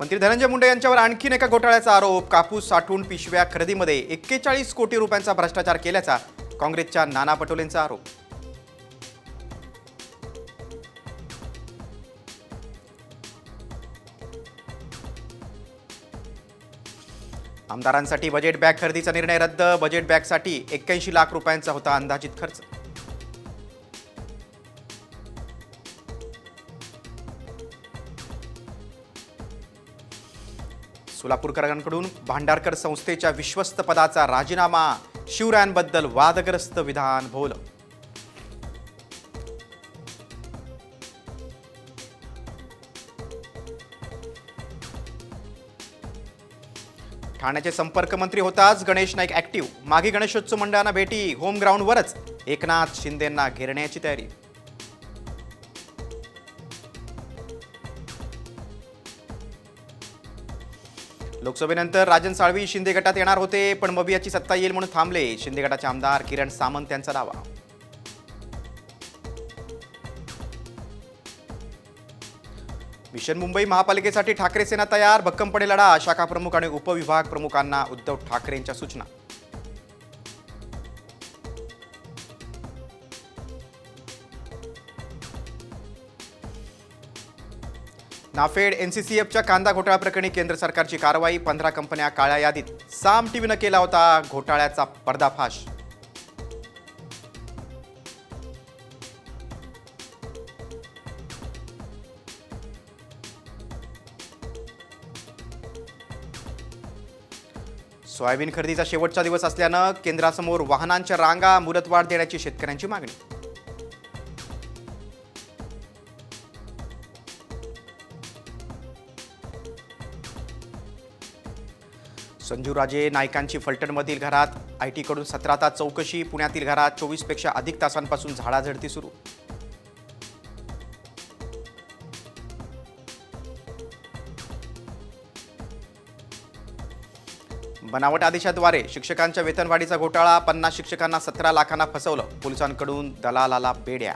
मंत्री धनंजय मुंडे यांच्यावर आणखीन एका घोटाळ्याचा आरोप. कापूस साठवून पिशव्या खरेदीमध्ये एक्केचाळीस कोटी रुपयांचा भ्रष्टाचार केल्याचा काँग्रेसच्या नाना पटोलेंचा आरोप. आमदारांसाठी बजेट बॅग खरेदीचा निर्णय रद्द. बजेट बॅगसाठी एक्क्याऐंशी लाख रुपयांचा होता अंदाजित खर्च. सोलापूरकरांकडून भांडारकर संस्थेच्या विश्वस्त पदाचा राजीनामा शिवरायांबद्दल वादग्रस्त विधान भोवलं ठाण्याचे संपर्क मंत्री होताच गणेश नाईक ॲक्टिव्ह. मागे गणेशोत्सव मंडळांना भेटी. होम ग्राउंडवरच एकनाथ शिंदेंना घेरण्याची तयारी. लोकसभेनंतर राजन साळवी शिंदे गटात येणार होते पण मबियाची सत्ता येईल म्हणून थांबले. शिंदे गटाचे आमदार किरण सामंत यांचा दावा. मिशन मुंबई महापालिकेसाठी ठाकरे सेना तयार भक्कमपणे लढा. शाखा प्रमुख आणि उपविभाग प्रमुखांना उद्धव ठाकरेंच्या सूचना. नाफेड एनसीसीएफच्या कांदा घोटाळा प्रकरणी केंद्र सरकारची कारवाई पंधरा कंपन्या काळ्या यादीत. साम टीव्हीनं केला होता घोटाळ्याचा पर्दाफाश. सोयाबीन खरेदीचा शेवटचा दिवस असल्यानं केंद्रासमोर वाहनांच्या रांगा मुदतवाढ देण्याची शेतकऱ्यांची मागणी. संजूराजे नायकांची फलटणमधील घरात आय टीकडून सतरा तास चौकशी पुण्यातील घरात चोवीसपेक्षा अधिक तासांपासून झाडाझडती सुरू. बनावट आदेशाद्वारे शिक्षकांच्या वेतनवाढीचा घोटाळा पन्नास शिक्षकांना सतरा लाखांना फसवलं पोलिसांकडून दलालाला बेड्या